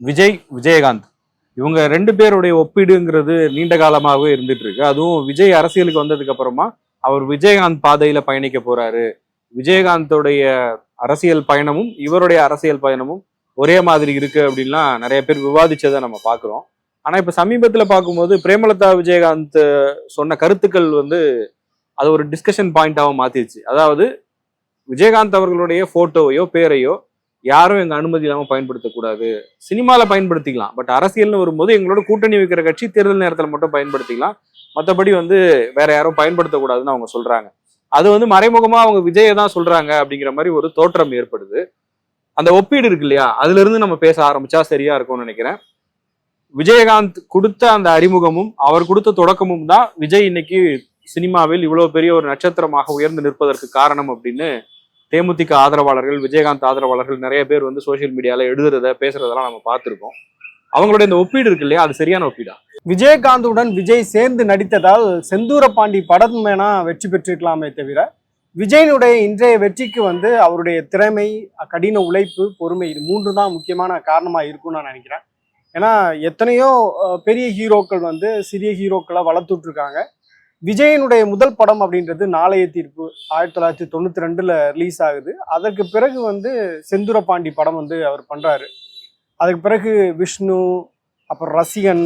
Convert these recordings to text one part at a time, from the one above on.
விஜய் விஜயகாந்த். இவங்க ரெண்டு பேருடைய ஒப்பீடுங்கிறது நீண்ட காலமாகவே இருந்துட்டு இருக்கு. அதுவும் விஜய் அரசியலுக்கு வந்ததுக்கு அப்புறமா அவர் விஜயகாந்த் பாதையில பயணிக்க போறாரு. விஜயகாந்தோடைய அரசியல் பயணமும் இவருடைய அரசியல் பயணமும் ஒரே மாதிரி இருக்கு அப்படின்லாம் நிறைய பேர் விவாதிச்சதை நம்ம பார்க்குறோம். ஆனா இப்ப சமீபத்துல பார்க்கும்போது பிரேமலதா விஜயகாந்த் சொன்ன கருத்துக்கள் வந்து அது ஒரு டிஸ்கஷன் பாயிண்டாகவும் மாத்திருச்சு அதாவது விஜயகாந்த் அவர்களுடைய போட்டோவையோ பேரையோ யாரும் எங்க அனுமதி இல்லாமல் பயன்படுத்தக்கூடாது. சினிமால பயன்படுத்திக்கலாம். பட் அரசியல்னு வரும்போது எங்களோட கூட்டணி வைக்கிற கட்சி தேர்தல் நேரத்தில் மட்டும் பயன்படுத்திக்கலாம். மற்றபடி வந்து வேற யாரும் பயன்படுத்தக்கூடாதுன்னு அவங்க சொல்றாங்க. அது வந்து மறைமுகமா அவங்க விஜயை தான் சொல்றாங்க அப்படிங்கிற மாதிரி ஒரு தோற்றம் ஏற்படுது. அந்த ஒப்பீடு இருக்கு இல்லையா? அதுல இருந்து நம்ம பேச ஆரம்பிச்சா சரியா இருக்கும்னு நினைக்கிறேன். விஜயகாந்த் கொடுத்த அந்த அறிமுகமும் அவர் கொடுத்த தொடக்கமும் தான் விஜய் இன்னைக்கு சினிமாவில் இவ்வளவு பெரிய ஒரு நட்சத்திரமாக உயர்ந்து நிற்பதற்கு காரணம் அப்படின்னு தேமுதிக ஆதரவாளர்கள் விஜயகாந்த் ஆதரவாளர்கள் நிறைய பேர் வந்து சோஷியல் மீடியால எழுதுறத பேசுறதெல்லாம் நம்ம பார்த்துருக்கோம். அவங்களுடைய இந்த ஒப்பீடு இருக்கு இல்லையா? அது சரியான ஒப்பீடா? விஜயகாந்துடன் விஜய் சேர்ந்து நடித்ததால் செந்தூர பாண்டி படம் வேணா வெற்றி பெற்றிருக்கலாமே தவிர விஜயனுடைய இன்றைய வெற்றிக்கு வந்து அவருடைய திறமை கடின உழைப்பு பொறுமை இது மூன்று தான் முக்கியமான காரணமா இருக்கும்னு நான் நினைக்கிறேன். ஏன்னா எத்தனையோ பெரிய ஹீரோக்கள் வந்து சிறிய ஹீரோக்களை வளர்த்துட்ருக்காங்க. விஜயனுடைய முதல் படம் அப்படின்றது நாளைய தீர்ப்பு. ஆயிரத்தி தொள்ளாயிரத்தி தொண்ணூத்தி ரெண்டுல ரிலீஸ் ஆகுது. அதற்கு பிறகு வந்து செந்தூர பாண்டி படம் வந்து அவர் பண்றாரு. அதுக்கு பிறகு விஷ்ணு அப்புறம் ரசிகன்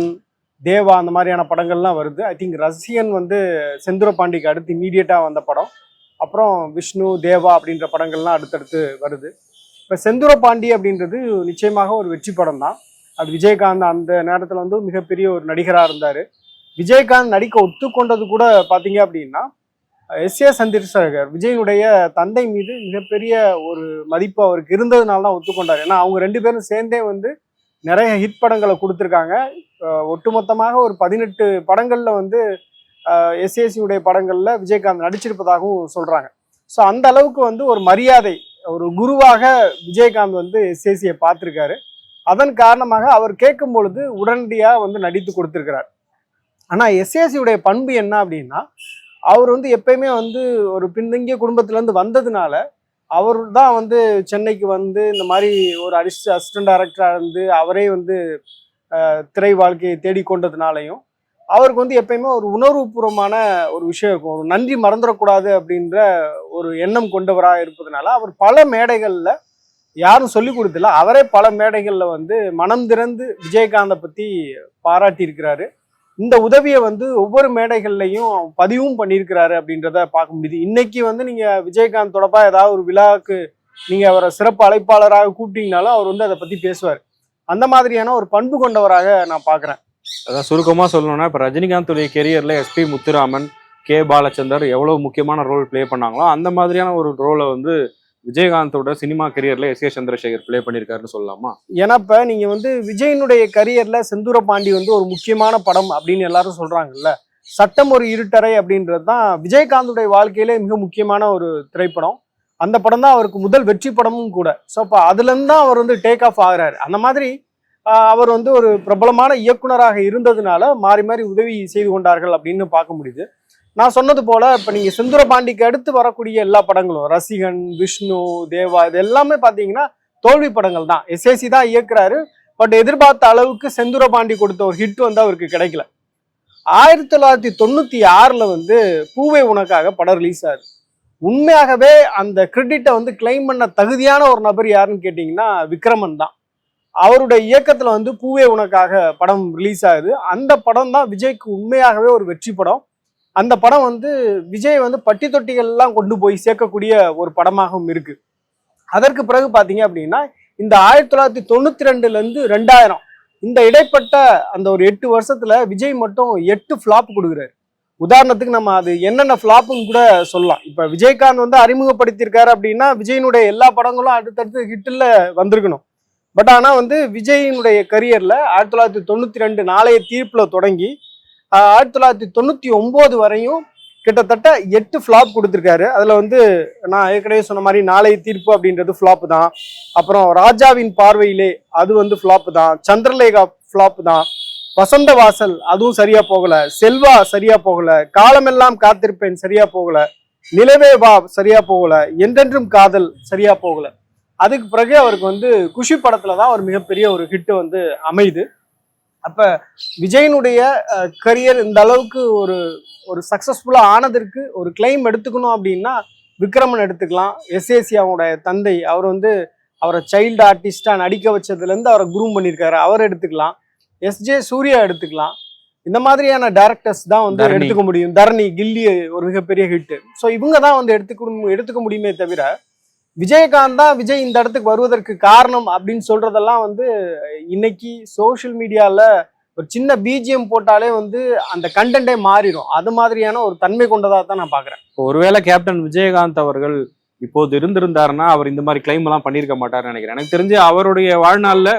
தேவா அந்த மாதிரியான படங்கள்லாம் வருது. ஐ திங்க் ரசிகன் வந்து செந்தூர பாண்டிக்கு அடுத்து இமீடியட்டாக வந்த படம். அப்புறம் விஷ்ணு தேவா அப்படின்ற படங்கள்லாம் அடுத்தடுத்து வருது. இப்போ செந்தூர பாண்டி அப்படின்றது நிச்சயமாக ஒரு வெற்றி படம் தான் அது விஜயகாந்த் அந்த நேரத்தில் வந்து மிகப்பெரிய ஒரு நடிகராக இருந்தார். விஜயகாந்த் நடிக்க ஒத்துக்கொண்டது கூட பார்த்தீங்க அப்படின்னா எஸ் ஏ சந்திரசேகர் விஜயனுடைய தந்தை மீது மிகப்பெரிய ஒரு மதிப்பு அவருக்கு இருந்ததுனால தான் ஒத்துக்கொண்டார். ஏன்னா அவங்க ரெண்டு பேரும் சேர்ந்தே வந்து நிறைய ஹிட் படங்களை கொடுத்துருக்காங்க. ஒட்டுமொத்தமாக ஒரு பதினெட்டு படங்களில் வந்து எஸ்ஏசியுடைய படங்களில் விஜயகாந்த் நடிச்சிருப்பதாகவும் சொல்கிறாங்க ஸோ அந்த அளவுக்கு வந்து ஒரு மரியாதை ஒரு குருவாக விஜயகாந்த் வந்து எஸ்ஏசியை பார்த்துருக்காரு. அதன் காரணமாக அவர் கேட்கும் பொழுது உடனடியாக வந்து நடித்து கொடுத்துருக்கிறார். ஆனால் எஸ்ஏசியுடைய பண்பு என்ன அப்படின்னா அவர் வந்து எப்பயுமே வந்து ஒரு பின்தங்கிய குடும்பத்திலேருந்து வந்ததுனால அவர் தான் வந்து சென்னைக்கு வந்து இந்த மாதிரி ஒரு அடிஸ் அசிஸ்டன்ட் டைரக்டராக இருந்து அவரே வந்து திரை வாழ்க்கையை தேடிக்கொண்டதுனாலையும் அவருக்கு வந்து எப்பயுமே ஒரு உணர்வுபூர்வமான ஒரு விஷயம் இருக்கும். ஒரு நன்றி மறந்துடக்கூடாது அப்படின்ற ஒரு எண்ணம் கொண்டவராக இருப்பதனால அவர் பல மேடைகளில் யாரும் சொல்லி கொடுத்துல அவரே பல மேடைகளில் வந்து மனம் திறந்து விஜயகாந்தை பற்றி பாராட்டியிருக்கிறாரு. இந்த உதவியை வந்து ஒவ்வொரு மேடைகள்லையும் பதிவும் பண்ணியிருக்கிறாரு அப்படின்றத பார்க்க முடியுது. இன்னைக்கு வந்து நீங்க விஜயகாந்த் தொடப்பா ஏதாவது ஒரு விழாவுக்கு நீங்க அவரை சிறப்பு அழைப்பாளராக கூப்பிட்டீங்கனாலும் அவர் வந்து அதை பத்தி பேசுவார். அந்த மாதிரியான ஒரு பண்பு கொண்டவராக நான் பார்க்குறேன். அதான் சுருக்கமாக சொல்லணும்னா இப்போ ரஜினிகாந்துடைய கெரியர்ல S P Muthuraman K Balachander எவ்வளவு முக்கியமான ரோல் ப்ளே பண்ணாங்களோ அந்த மாதிரியான ஒரு ரோலை வந்து விஜயகாந்தோட சினிமா கரியர்ல எஸ் ஏ சந்திரசேகர் ப்ளே பண்ணியிருக்காருன்னு சொல்லலாமா? ஏன்னா இப்போ நீங்க வந்து விஜயனுடைய கரியர்ல செந்தூர பாண்டி வந்து ஒரு முக்கியமான படம் அப்படின்னு எல்லாரும் சொல்றாங்கல்ல. சட்டம் ஒரு இருட்டறை அப்படின்றது தான் விஜயகாந்துடைய வாழ்க்கையிலே மிக முக்கியமான ஒரு திரைப்படம். அந்த படம் தான் அவருக்கு முதல் வெற்றி படமும் கூட. ஸோ அப்போ அதுலேருந்து தான் அவர் வந்து டேக் ஆஃப் ஆகுறாரு. அந்த மாதிரி அவர் வந்து ஒரு பிரபலமான இயக்குனராக இருந்ததுனால மாறி மாறி உதவி செய்து கொண்டார்கள் அப்படின்னு பார்க்க முடியுது. நான் சொன்னது போல இப்போ நீங்கள் சுந்தர பாண்டிக்கு அடுத்து வரக்கூடிய எல்லா படங்களும் ரசிகன் விஷ்ணு தேவா இது எல்லாமே பார்த்தீங்கன்னா தோல்வி படங்கள் தான். எஸ்ஏசி தான் இயக்குறாரு. பட் எதிர்பார்த்த அளவுக்கு செந்தூர பாண்டி கொடுத்த ஒரு ஹிட் வந்து அவருக்கு கிடைக்கல. ஆயிரத்தி தொள்ளாயிரத்தி தொண்ணூத்தி ஆறுல வந்து பூவே உனக்காக படம் ரிலீஸ் ஆகுது. உண்மையாகவே அந்த கிரெடிட்டை வந்து கிளைம் பண்ண தகுதியான ஒரு நபர் யாருன்னு கேட்டிங்கன்னா விக்ரமன் தான். அவருடைய இயக்கத்தில் வந்து பூவே உனக்காக படம் ரிலீஸ் ஆகுது. அந்த படம் தான் விஜய்க்கு உண்மையாகவே ஒரு வெற்றி படம். அந்த படம் வந்து விஜய் வந்து பட்டி தொட்டிகள்லாம் கொண்டு போய் சேர்க்கக்கூடிய ஒரு படமாகவும் இருக்கு. அதற்கு பிறகு பார்த்தீங்க அப்படின்னா இந்த ஆயிரத்தி தொள்ளாயிரத்தி தொண்ணூத்தி ரெண்டுல இருந்து ரெண்டாயிரம் இந்த இடைப்பட்ட அந்த ஒரு எட்டு வருஷத்துல விஜய் மட்டும் எட்டு ஃப்ளாப் கொடுக்குறாரு. உதாரணத்துக்கு நம்ம அது என்னென்ன ஃப்ளாப்புன்னு கூட சொல்லலாம். இப்ப விஜயகாந்த் வந்து அறிமுகப்படுத்தியிருக்காரு அப்படின்னா விஜயனுடைய எல்லா படங்களும் அடுத்தடுத்து ஹிட்டில் வந்திருக்கணும். பட் ஆனா வந்து விஜயினுடைய கரியர்ல ஆயிரத்தி தொள்ளாயிரத்தி தொண்ணூத்தி ரெண்டு நாளைய தீர்ப்புல தொடங்கி ஆயிரத்தி தொள்ளாயிரத்தி தொண்ணூத்தி ஒன்பது வரையும் கிட்டத்தட்ட எட்டு ஃப்ளாப் கொடுத்துருக்காரு. அதில் வந்து நான் ஏற்கனவே சொன்ன மாதிரி நாளைய தீர்ப்பு அப்படின்றது ஃப்ளாப் தான். அப்புறம் ராஜாவின் பார்வையிலே அது வந்து ஃப்ளாப் தான். சந்திரலேகா ஃப்ளாப் தான். வசந்த வாசல் அதுவும் சரியா போகல. செல்வா சரியா போகல. காலமெல்லாம் காத்திருப்பேன் சரியா போகல. நிலவே வா சரியா போகல. என்றென்றும் காதல் சரியா போகல. அதுக்கு பிறகு அவருக்கு வந்து குஷி படத்துல தான் ஒரு மிகப்பெரிய ஒரு ஹிட் வந்து அமையுது. அப்ப விஜயனுடைய கரியர் இந்த அளவுக்கு ஒரு ஒரு சக்சஸ்ஃபுல்லா ஆனதற்கு ஒரு கிளைம் எடுத்துக்கணும் அப்படின்னா விக்ரமன் எடுத்துக்கலாம். எஸ்ஏசி அவனுடைய தந்தை அவர் வந்து அவரை சைல்டு ஆர்டிஸ்டா நடிக்க வச்சதுல இருந்து அவரை குரூம் பண்ணியிருக்காரு. அவர் எடுத்துக்கலாம். எஸ்ஜே சூர்யா எடுத்துக்கலாம். இந்த மாதிரியான டேரக்டர்ஸ் தான் வந்து. எடுத்துக்க முடியும். தரணி கில்லி ஒரு மிகப்பெரிய ஹிட் ஸோ இவங்க தான் வந்து எடுத்துக்க எடுத்துக்க முடியுமே தவிர விஜயகாந்த் தான் விஜய் இந்த இடத்துக்கு வருவதற்கு காரணம் அப்படின்னு சொல்றதெல்லாம் வந்து இன்னைக்கு சோஷியல் மீடியால ஒரு சின்ன பிஜிஎம் போட்டாலே வந்து அந்த கண்டென்ட்டே மாறிடும் அது மாதிரியான ஒரு தன்மை கொண்டதாக தான் நான் பாக்குறேன் ஒருவேளை கேப்டன் விஜயகாந்த் அவர்கள் இப்போது இருந்திருந்தாருன்னா அவர் இந்த மாதிரி கிளைம் எல்லாம் பண்ணியிருக்க மாட்டார்னு நினைக்கிறேன். எனக்கு தெரிஞ்சு அவருடைய வாழ்நாள்ல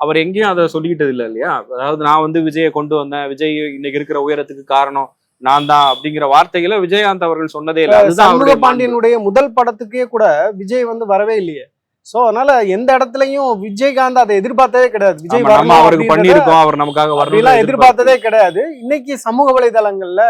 அவர் எங்கேயும் அதை சொல்லிக்கிட்டது இல்லை இல்லையா? அதாவது நான் வந்து விஜயை கொண்டு வந்தேன் விஜய் இன்னைக்கு இருக்கிற உயரத்துக்கு காரணம் நான் தான் அப்படிங்கிற வார்த்தைகளை விஜயகாந்த் அவர்கள் சொன்னதே இல்லை. அதுதான். பாண்டியனுடைய முதல் படத்துக்கே கூட விஜய் வந்து வரவே இல்லையே. சோ அதனால எந்த இடத்துலயும் விஜயகாந்த் அதை எதிர்பார்த்ததே கிடையாது. விஜய் நம்ம அவருக்கு பண்ணியிருக்கோம் அவர் நமக்காக வரணும் எதிர்பார்த்ததே. கிடையாது. இன்னைக்கு சமூக வலைதளங்கள்ல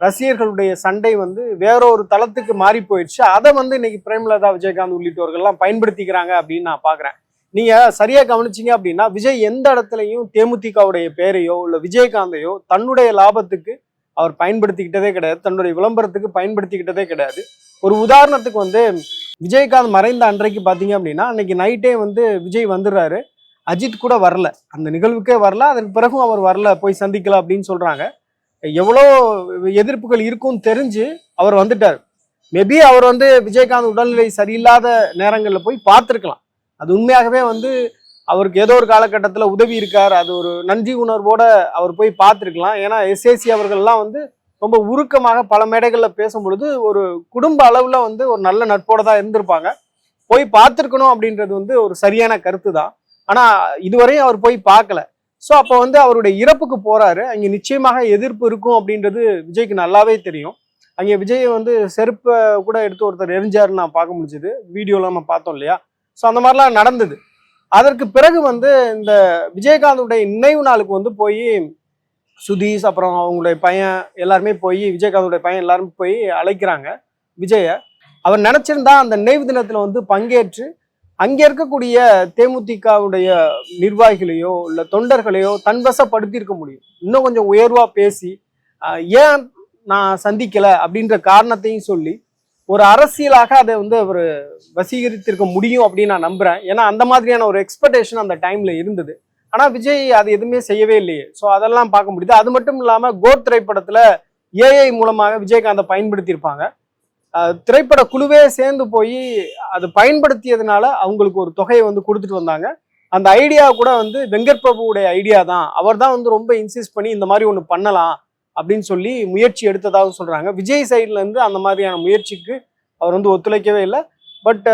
ரசிகர்களுடைய சண்டை வந்து வேற ஒரு தளத்துக்கு மாறி போயிடுச்சு. அதை வந்து இன்னைக்கு பிரேமலதா விஜயகாந்த் உள்ளிட்டவர்கள் எல்லாம் பயன்படுத்திக்கிறாங்க அப்படின்னு நான் பாக்குறேன். நீங்க சரியா கவனிச்சீங்க அப்படின்னா விஜய் எந்த இடத்துலயும் தேமுதிகவுடைய பேரையோ இல்ல விஜயகாந்தையோ தன்னுடைய லாபத்துக்கு அவர் பயன்படுத்திக்கிட்டதே கிடையாது. தன்னுடைய விளம்பரத்துக்கு பயன்படுத்திக்கிட்டதே கிடையாது. ஒரு உதாரணத்துக்கு வந்து விஜயகாந்த் மறைந்த அன்றைக்கு பார்த்தீங்க அப்படின்னா அன்னைக்கு நைட்டே வந்து விஜய் வந்துடுறாரு. அஜித் கூட வரல. அந்த நிகழ்வுக்கே வரல. அதற்கு பிறகும் அவர் வரல. போய் சந்திக்கலாம் அப்படின்னு சொல்கிறாங்க எவ்வளோ எதிர்ப்புகள் இருக்கும்னு தெரிஞ்சு அவர் வந்துட்டார். மேபி அவர் வந்து விஜயகாந்த் உடல்நிலை சரியில்லாத நேரங்களில் போய் பார்த்துருக்கலாம். அது உண்மையாகவே வந்து அவருக்கு ஏதோ ஒரு காலகட்டத்தில் உதவி இருக்கார். அது ஒரு நன்றி உணர்வோட அவர் போய் பார்த்துருக்கலாம். ஏன்னா எஸ்ஏசி அவர்கள்லாம் வந்து ரொம்ப உருக்கமாக பல மேடைகளில் பேசும் பொழுது ஒரு குடும்ப அளவில் வந்து ஒரு நல்ல நட்போட தான் இருந்திருப்பாங்க. போய் பார்த்துருக்கணும் அப்படின்றது வந்து ஒரு சரியான கருத்து தான். ஆனால் இதுவரையும் அவர் போய் பார்க்கல. ஸோ அப்போ வந்து அவருடைய இறப்புக்கு போறாரு. அங்கே நிச்சயமாக எதிர்ப்பு இருக்கும் அப்படின்றது விஜய்க்கு நல்லாவே தெரியும். அங்கே விஜய் வந்து செருப்பை கூட எடுத்து ஒருத்தர் எரிஞ்சாருன்னு நான் பார்க்க முடிஞ்சது. வீடியோலாம் நம்ம பார்த்தோம் இல்லையா? ஸோ அந்த மாதிரிலாம் நடந்தது. அதற்கு பிறகு வந்து இந்த விஜயகாந்துடைய நினைவு நாளுக்கு வந்து போய் சுதீஷ் அப்புறம் அவங்களுடைய பையன் எல்லாருமே போய் விஜயகாந்துடைய பையன் எல்லாரும் போய் அழைக்கிறாங்க விஜய. அவர் நினைச்சிருந்தா அந்த நினைவு தினத்துல வந்து பங்கேற்று அங்கே இருக்கக்கூடிய தேமுதிகவுடைய நிர்வாகிகளையோ இல்லை தொண்டர்களையோ தன்வசப்படுத்தியிருக்க முடியும். இன்னும் கொஞ்சம் உயர்வாக பேசி ஏன் நான் சந்திக்கலை? அப்படின்ற காரணத்தையும் சொல்லி ஒரு அரசியலாக அதை வந்து அவர் வசீகரித்திருக்க முடியும் அப்படின்னு நான் நம்புறேன். ஏன்னா அந்த மாதிரியான ஒரு எக்ஸ்பெக்டேஷன் அந்த டைம்ல இருந்தது. ஆனா விஜய் அது எதுவுமே செய்யவே இல்லையே. ஸோ அதெல்லாம் பார்க்க முடியுது. அது மட்டும் இல்லாம கோட் திரைப்படத்துல ஏஐ மூலமாக விஜயகாந்தை பயன்படுத்தியிருப்பாங்க. திரைப்பட குழுவே சேர்ந்து போய் அது பயன்படுத்தியதுனால அவங்களுக்கு ஒரு தொகையை வந்து கொடுத்துட்டு வந்தாங்க. அந்த ஐடியா கூட வந்து வெங்கட் பிரபுவுடைய ஐடியா தான். அவர் தான் வந்து ரொம்ப இன்சிஸ்ட் பண்ணி இந்த மாதிரி ஒன்று பண்ணலாம். அப்படின்னு சொல்லி முயற்சி எடுத்ததாக சொல்கிறாங்க விஜய் சைட்ல இருந்து அந்த மாதிரியான முயற்சிக்கு அவர் வந்து ஒத்துழைக்கவே இல்லை. பட்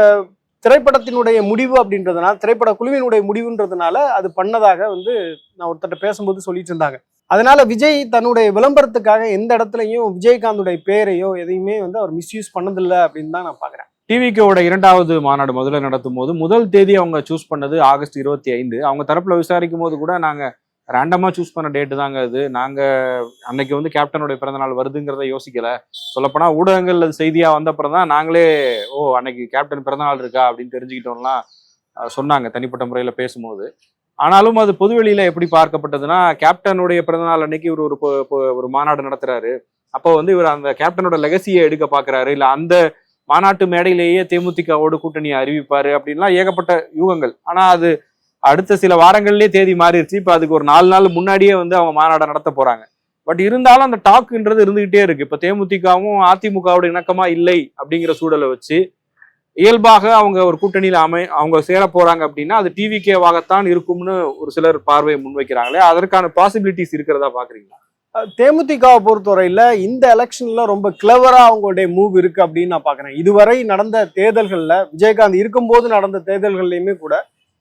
திரைப்படத்தினுடைய முடிவு அப்படின்றதுனால திரைப்பட குழுவினுடைய முடிவுன்றதுனால அது பண்ணதாக வந்து நான் ஒருத்தர் பேசும்போது சொல்லிட்டு இருந்தாங்க. அதனால விஜய் தன்னுடைய விளம்பரத்துக்காக எந்த இடத்துலையும் விஜயகாந்துடைய பேரையோ எதையுமே வந்து அவர் மிஸ்யூஸ் பண்ணதில்லை அப்படின்னு தான் நான் பாக்குறேன் டிவிகேவோட இரண்டாவது மாநாடு முதல்ல நடத்தும் போது முதல் தேதி அவங்க சூஸ் பண்ணது ஆகஸ்ட் இருபத்தி ஐந்து. அவங்க தரப்புல விசாரிக்கும் போது கூட நாங்கள் ரேண்டமாக சூஸ் பண்ண டேட்டு தாங்க அது. நாங்கள் அன்னைக்கு வந்து கேப்டனுடைய பிறந்தநாள் வருதுங்கிறத யோசிக்கல. சொல்லப்போனால் ஊடகங்கள் அது செய்தியாக வந்தப்புறம் தான் நாங்களே ஓ அன்னைக்கு கேப்டன் பிறந்தநாள் இருக்கா? அப்படின்னு தெரிஞ்சுக்கிட்டோம்லாம் சொன்னாங்க தனிப்பட்ட முறையில் பேசும்போது. ஆனாலும் அது பொதுவெளியில் எப்படி பார்க்கப்பட்டதுன்னா கேப்டனுடைய பிறந்தநாள் அன்னைக்கு இவர் ஒரு பொ- ஒரு மாநாடு நடத்துறாரு. அப்போ வந்து இவர் அந்த கேப்டனோட லெகசியை எடுக்க பார்க்குறாரு. இல்லை அந்த மாநாட்டு மேடையிலேயே தேமுதிகவோடு கூட்டணியை அறிவிப்பார் அப்படின்லாம் ஏகப்பட்ட யூகங்கள். ஆனால் அது அடுத்த சில வாரங்கள்லயே தேதி மாறிடுச்சு. இப்போ அதுக்கு ஒரு நாலு நாள் முன்னாடியே வந்து அவங்க மாநாடை நடத்த போறாங்க. பட் இருந்தாலும் அந்த டாக்குன்றது இருந்துகிட்டே இருக்கு. இப்போ தேமுதிகவும் அதிமுகவோட இணக்கமா இல்லை அப்படிங்கிற சூழலை வச்சு இயல்பாக அவங்க ஒரு கூட்டணியில் அமை அவங்க சேர போறாங்க அப்படின்னா அது டிவிகேவாகத்தான் இருக்கும்னு ஒரு சிலர் பார்வையை முன்வைக்கிறாங்களே. அதற்கான பாசிபிலிட்டிஸ் இருக்கிறதா பாக்குறீங்களா? தேமுதிகவை பொறுத்தவரையில இந்த எலெக்ஷன்ல ரொம்ப கிளவரா அவங்களுடைய மூவ் இருக்கு அப்படின்னு நான் பாக்குறேன். இதுவரை நடந்த தேர்தல்கள்ல விஜயகாந்த் இருக்கும்போது நடந்த தேர்தல்கள்லயுமே கூட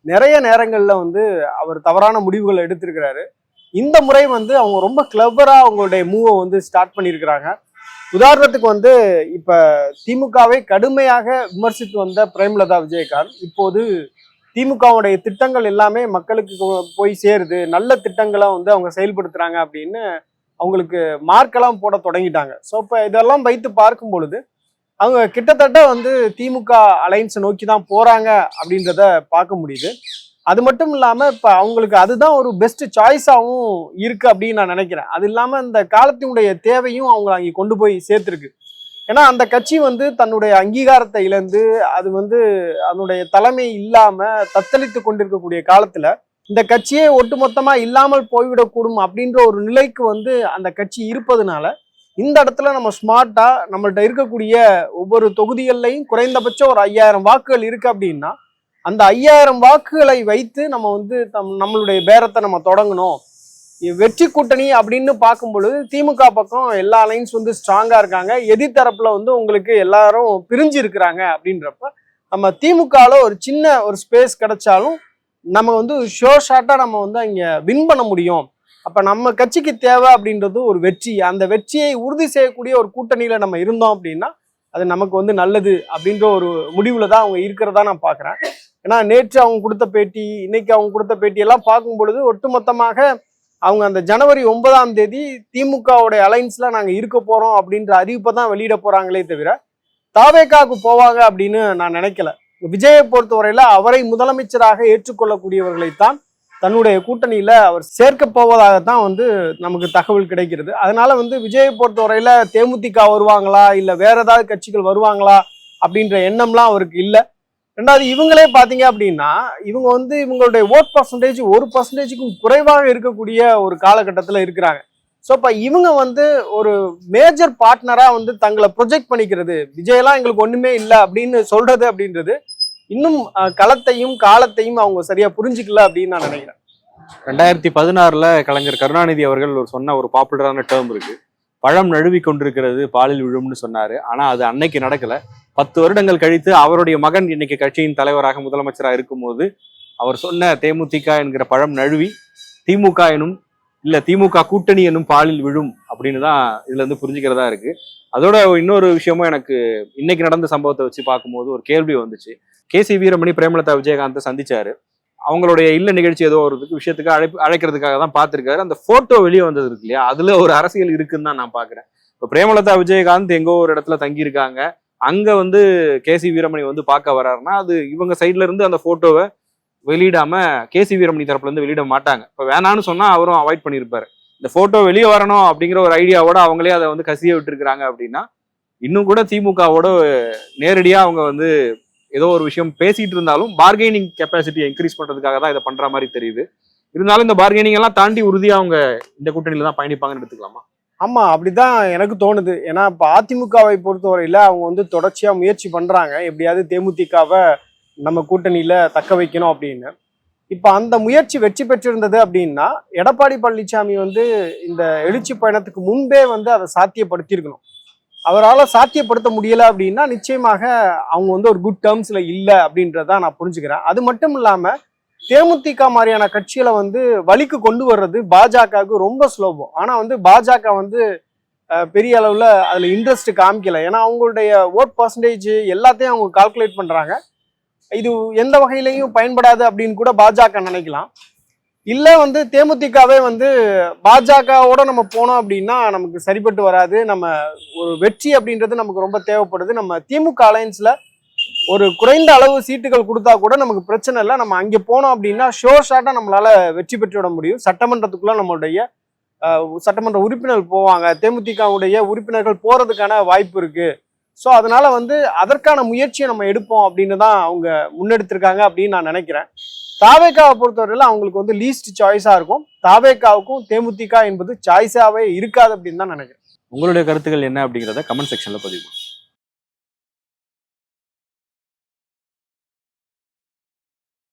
நிறைய நேரங்களில் வந்து அவர் தவறான முடிவுகளை எடுத்திருக்கிறாரு. இந்த முறை வந்து அவங்க ரொம்ப கிளவராக அவங்களுடைய மூவை வந்து ஸ்டார்ட் பண்ணியிருக்கிறாங்க. உதாரணத்துக்கு வந்து இப்போ திமுகவை கடுமையாக விமர்சித்து வந்த பிரேமலதா விஜயகாந்த் இப்போது திமுகவுடைய திட்டங்கள் எல்லாமே மக்களுக்கு போய் சேருது. நல்ல திட்டங்களை வந்து அவங்க செயல்படுத்துகிறாங்க அப்படின்னு அவங்களுக்கு மார்க்கெல்லாம் போட தொடங்கிட்டாங்க. ஸோ இப்போ இதெல்லாம் வைத்து பார்க்கும் பொழுது அவங்க கிட்டத்தட்ட வந்து திமுக அலைன்ஸை நோக்கி தான் போறாங்க அப்படின்றத பார்க்க முடியுது. அது மட்டும் இல்லாம இப்ப அவங்களுக்கு அதுதான் ஒரு பெஸ்ட் சாய்ஸாகவும் இருக்கு அப்படின்னு நான் நினைக்கிறேன். அது இல்லாம இந்த காலத்தினுடைய தேவையும் அவங்க அங்கே கொண்டு போய் சேர்த்துருக்கு. ஏன்னா அந்த கட்சி வந்து தன்னுடைய அங்கீகாரத்தை இழந்து அது வந்து அதனுடைய தலைமை இல்லாம தத்தளித்து கொண்டிருக்கக்கூடிய காலத்துல இந்த கட்சியே ஒட்டுமொத்தமா இல்லாமல் போய்விடக்கூடும் அப்படின்ற ஒரு நிலைக்கு வந்து அந்த கட்சி இருப்பதுனால இந்த இடத்துல நம்ம ஸ்மார்ட்டாக நம்மள்ட்ட இருக்கக்கூடிய ஒவ்வொரு தொகுதிகள்லையும் குறைந்தபட்சம் ஒரு ஐயாயிரம் வாக்குகள் இருக்கு அப்படின்னா அந்த ஐயாயிரம் வாக்குகளை வைத்து நம்ம வந்து தம் நம்மளுடைய பேரத்தை நம்ம தொடங்கணும். வெற்றி கூட்டணி அப்படின்னு பார்க்கும் பொழுது திமுக பக்கம் எல்லா அலைன்ஸ் வந்து ஸ்ட்ராங்காக இருக்காங்க. எதிர்த்தரப்பில் வந்து உங்களுக்கு எல்லாரும் பிரிஞ்சு இருக்கிறாங்க அப்படின்றப்ப நம்ம திமுகவில் ஒரு சின்ன ஒரு ஸ்பேஸ் கிடைச்சாலும் நம்ம வந்து ஷோ ஷார்ட்டாக நம்ம வந்து அங்கே வின் பண்ண முடியும். அப்ப நம்ம கட்சிக்கு தேவை அப்படின்றது ஒரு வெற்றி. அந்த வெற்றியை உறுதி செய்யக்கூடிய ஒரு கூட்டணியில நம்ம இருந்தோம் அப்படின்னா அது நமக்கு வந்து நல்லது அப்படின்ற ஒரு முடிவுல தான் அவங்க இருக்கிறதா நான் பாக்குறேன். ஏன்னா நேற்று அவங்க கொடுத்த பேட்டி இன்னைக்கு அவங்க கொடுத்த பேட்டி எல்லாம் பார்க்கும் பொழுது ஒட்டுமொத்தமாக அவங்க அந்த ஜனவரி ஒன்பதாம் தேதி திமுகவுடைய அலைன்ஸ்ல நாங்க இருக்க போறோம் அப்படின்ற அறிவிப்பை தான் வெளியிட போறாங்களே தவிர தாவேக்காவுக்கு போவாங்க அப்படின்னு நான் நினைக்கல. விஜயை பொறுத்தவரையில அவரை முதலமைச்சராக ஏற்றுக்கொள்ளக்கூடியவர்களைத்தான் தன்னுடைய கூட்டணியில் அவர் சேர்க்க போவதாகத்தான் வந்து நமக்கு தகவல் கிடைக்கிறது. அதனால வந்து விஜயை பொறுத்தவரையில் தேமுதிக வருவாங்களா? இல்லை வேற ஏதாவது கட்சிகள் வருவாங்களா? அப்படின்ற எண்ணம்லாம் அவருக்கு இல்லை. ரெண்டாவது இவங்களே பார்த்தீங்க அப்படின்னா இவங்க வந்து இவங்களுடைய ஓட் பர்சன்டேஜ் ஒரு பர்சன்டேஜுக்கும் குறைவாக இருக்கக்கூடிய ஒரு காலகட்டத்தில் இருக்கிறாங்க. ஸோ இப்போ இவங்க வந்து ஒரு மேஜர் பார்ட்னராக வந்து தங்களை ப்ரொஜெக்ட் பண்ணிக்கிறது. விஜயெல்லாம் எங்களுக்கு ஒன்றுமே இல்லை அப்படின்னு சொல்கிறது அப்படின்றது இன்னும் களத்தையும் காலத்தையும் அவங்க சரியா புரிஞ்சுக்கல அப்படின்னு நான் நினைக்கிறேன். ரெண்டாயிரத்தி பதினாறுல கலைஞர் கருணாநிதி அவர்கள் ஒரு சொன்ன ஒரு பாப்புலரான டேர்ம் இருக்கு. பழம் நழுவி கொண்டிருக்கிறது பாலில் விழும்னு சொன்னாரு. ஆனா அது அன்னைக்கு நடக்கல. பத்து வருடங்கள் கழித்து அவருடைய மகன் இன்னைக்கு கட்சியின் தலைவராக முதலமைச்சராக இருக்கும்போது அவர் சொன்ன தேமுதிக என்கிற பழம் நழுவி திமுக எனும் இல்ல திமுக கூட்டணி எனும் பாலில் விழும் அப்படின்னு தான் இதுல இருந்து புரிஞ்சுக்கிறதா இருக்கு. அதோட இன்னொரு விஷயமும் எனக்கு இன்னைக்கு நடந்த சம்பவத்தை வச்சு பார்க்கும்போது ஒரு கேள்வி வந்துச்சு. கே சி வீரமணி பிரேமலதா விஜயகாந்தை சந்திச்சாரு. அவங்களுடைய இல்ல நிகழ்ச்சி ஏதோ ஒரு விஷயத்துக்கு அழைப்பு அழைக்கிறதுக்காக தான் பார்த்துருக்காரு. அந்த போட்டோ வெளியே வந்தது இருக்கு இல்லையா? அதுல ஒரு அரசியல் இருக்குன்னு தான் நான் பாக்குறேன் இப்போ பிரேமலதா விஜயகாந்த் எங்கோ ஒரு இடத்துல தங்கியிருக்காங்க. அங்க வந்து கே சி வீரமணி வந்து பார்க்க வர்றாருன்னா அது இவங்க சைட்ல இருந்து அந்த போட்டோவை வெளியிடாம கே சி வீரமணி தரப்புல இருந்து வெளியிட மாட்டாங்க. இப்போ வேணான்னு சொன்னா அவரும் அவாய்ட் பண்ணியிருப்பாரு. இந்த போட்டோ வெளியே வரணும் அப்படிங்கிற ஒரு ஐடியாவோட அவங்களே அதை வந்து கசிய விட்டுருக்காங்க அப்படின்னா இன்னும் கூட திமுகவோட நேரடியாக அவங்க வந்து ஏதோ ஒரு விஷயம் பேசிட்டு இருந்தாலும் பார்கெனிங் கெப்பாசிட்டியை இன்க்ரீஸ் பண்றதுக்காக தான் இதை பண்ற மாதிரி தெரியுது. இருந்தாலும் இந்த பார்கெனிங் எல்லாம் தாண்டி உறுதியா அவங்க இந்த கூட்டணியில தான் பயணிப்பாங்கன்னு எடுத்துக்கலாமா? ஆமா அப்படிதான் எனக்கு தோணுது. ஏன்னா இப்ப அதிமுகவை பொறுத்தவரையில அவங்க வந்து தொடர்ச்சியா முயற்சி பண்றாங்க. எப்படியாவது தேமுதிகவை நம்ம கூட்டணியில தக்க வைக்கணும் அப்படின்னு. இப்ப அந்த முயற்சி வெற்றி பெற்றிருந்தது அப்படின்னா எடப்பாடி பழனிசாமி வந்து இந்த எழுச்சி பயணத்துக்கு முன்பே வந்து அதை சாத்தியப்படுத்தியிருக்கணும். அவரால் சாத்தியப்படுத்த முடியலை அப்படின்னா நிச்சயமாக அவங்க வந்து ஒரு குட் டேர்ம்ஸில் இல்லை அப்படின்றத நான் புரிஞ்சுக்கிறேன். அது மட்டும் இல்லாமல் தேமுதிக மாதிரியான கட்சிகளை வந்து வழிக்கு கொண்டு வர்றது பாஜகவுக்கு ரொம்ப சுலபம். ஆனால் வந்து பாஜக வந்து பெரிய அளவில் அதில் இன்ட்ரெஸ்ட் காமிக்கல. ஏன்னா அவங்களுடைய ஓட் பர்சன்டேஜ் எல்லாத்தையும் அவங்க கால்குலேட் பண்ணுறாங்க இது எந்த வகையிலையும் பயன்படாது அப்படின்னு கூட பாஜக நினைக்கலாம். இல்ல வந்து தேமுதிகவே வந்து பாஜகவோட நம்ம போனோம் அப்படின்னா நமக்கு சரிப்பட்டு வராது. நம்ம ஒரு வெற்றி அப்படின்றது நமக்கு ரொம்ப தேவைப்படுது. நம்ம திமுக அலையன்ஸ்ல ஒரு குறைந்த அளவு சீட்டுகள் கொடுத்தா கூட நமக்கு பிரச்சனை இல்லை. நம்ம அங்கே போனோம் அப்படின்னா ஷோர் ஷாட்டாக நம்மளால வெற்றி பெற்று விட முடியும். சட்டமன்றத்துக்குள்ள நம்மளுடைய சட்டமன்ற உறுப்பினர்கள் போவாங்க. தேமுதிகவுடைய உறுப்பினர்கள் போறதுக்கான வாய்ப்பு இருக்கு. ஸோ அதனால வந்து அதற்கான முயற்சியை நம்ம எடுப்போம் அப்படின்னு தான் அவங்க முன்னெடுத்திருக்காங்க அப்படின்னு நான் நினைக்கிறேன். தாவேக்காவை பொறுத்தவரையில அவங்களுக்கு வந்து லீஸ்ட் சாய்ஸா இருக்கும். தாவேக்காவுக்கும் தேமுதிக என்பது சாய்ஸாவே இருக்காது அப்படின்னு தான் நினைக்கிறேன். உங்களுடைய கருத்துக்கள் என்ன அப்படிங்கிறத கமெண்ட் செக்ஷன்ல பதிவு